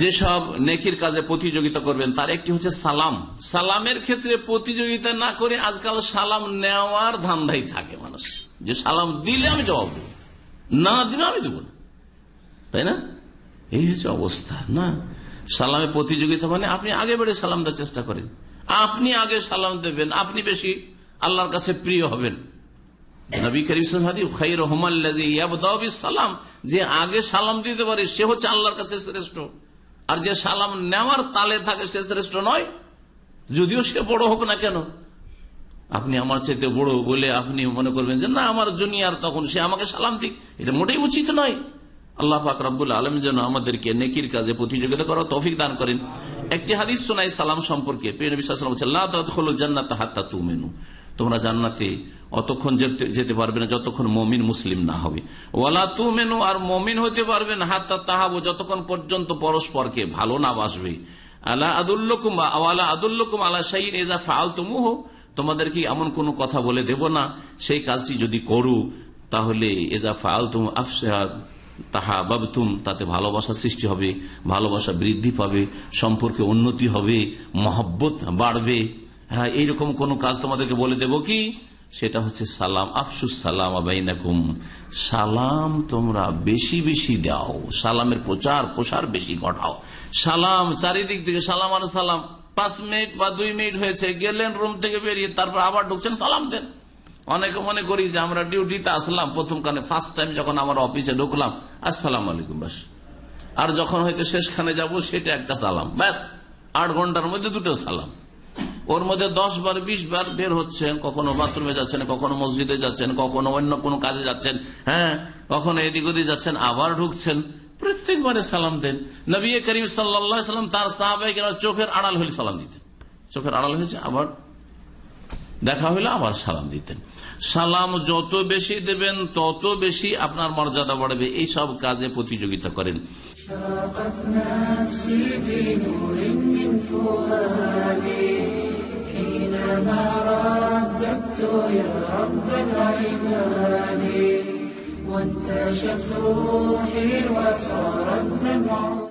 যেসব নেকির কাজে প্রতিযোগিতা করবেন, তার একটি হচ্ছে সালাম। সালামের ক্ষেত্রে প্রতিযোগিতা না করে আজকাল সালাম নেওয়ার ধান্দাই থাকে মানুষ। যে সালাম দিলে আমি জবাব দেবো, না দিলে আমি দেবো না। তাই না? এই হচ্ছে অবস্থা, না? সালামে প্রতিযোগিতা মানে আপনি আগে বেড়ে সালাম দেওয়ার চেষ্টা করেন। আপনি আগে সালাম দেবেন, আপনি বেশি আল্লাহর কাছে প্রিয় হবেন। নবী করিম সালাম, যে আগে সালাম দিতে পারে, সে হচ্ছে আল্লাহর কাছে শ্রেষ্ঠ। আর যে সালাম নেওয়ার তালে থাকে সে শ্রেষ্ঠ নয়, যদিও সে বড় হোক না কেন। আপনি আমার চাইতে বড় বলে আপনি মনে করবেন যে, না, আমার জুনিয়র তখন সে আমাকে সালাম দিক। এটা মোটেই উচিত নয়। আল্লাহ পাক রব্বুল আলম যেন আমাদেরকে নেকির কাজে প্রতিযোগিতা করা তৌফিক দান করেন। একটি হাদিস শোনাই সালাম সম্পর্কে। জান্নাত হাত্তা তু মেনু তোমরা জান্নাতে অতক্ষণ যেতে পারবে না, যতক্ষণ মমিন মুসলিম না হবে। ওয়ালা তু মেনু আর মমিন হতে পারবেন হাত্তা তাহাবো, যতক্ষণ পর্যন্ত পরস্পরকে ভালো না বাসবে। আলা আদুল্লকুম আওয়ালা আদুল্লকুম আলা শাহিন এজা ফাল তুমুহ তোমাদেরকে এমন কোন কথা বলে দেব না। সেই কাজটি যদি করু, তাহলে এজা ফাল তুম আফসাদ তাহা বাবতুম, তাতে ভালোবাসা সৃষ্টি হবে, ভালোবাসা বৃদ্ধি পাবে, সম্পর্কে উন্নতি হবে, মহব্বত বাড়বে। হ্যাঁ এইরকম কোন কাজ তোমাদেরকে বলে দেব কি? সেটা হচ্ছে সালাম, আফসুস সালাম আবাইনাকুম সালাম তোমরা বেশি বেশি দাও। সালামের প্রচার, প্রসার বেশি ঘটাও। সালাম, চারিদিক থেকে সালাম আর সালাম। পাঁচ মিনিট বা দুই মিনিট হয়েছে, গেলেন রুম থেকে বেরিয়ে, তারপর আবার ঢুকছেন, সালাম দেন। অনেকে মনে করি যে আমরা ডিউটিতে আসলাম, প্রথম কানে ফার্স্ট টাইম যখন আমার অফিসে ঢুকলাম, আসসালাম আলাইকুম বাস। আর যখন হয়তো শেষখানে যাব, সেটা একটা সালাম। ব্যাস, আট ঘণ্টার মধ্যে দুটো সালাম। ওর মধ্যে দশ বার, বিশ বার বের হচ্ছেন, কখনো বাথরুমে যাচ্ছেন, কখনো মসজিদে যাচ্ছেন, কখনো অন্য কোনো কাজে যাচ্ছেন হ্যাঁ? কখনো এদিক ওদিক যাচ্ছেন, আবার ঢুকছেন। প্রত্যেকবারে সালাম দেন। নবী করিম সাল্লাম তার সাহাবাই চোখের আড়াল হলে সালাম দিতেন। চোখের আড়াল হয়েছে, আবার দেখা হইলে আবার সালাম দিতেন। সালাম যত বেশি দেবেন, তত বেশি আপনার মর্যাদা বাড়বে। এই সব কাজে প্রতিযোগিতা করেন। شرقت نفسي بنور من فؤادي. حينما رددت يا رب العباد وانتشت روحي وصار الدمع.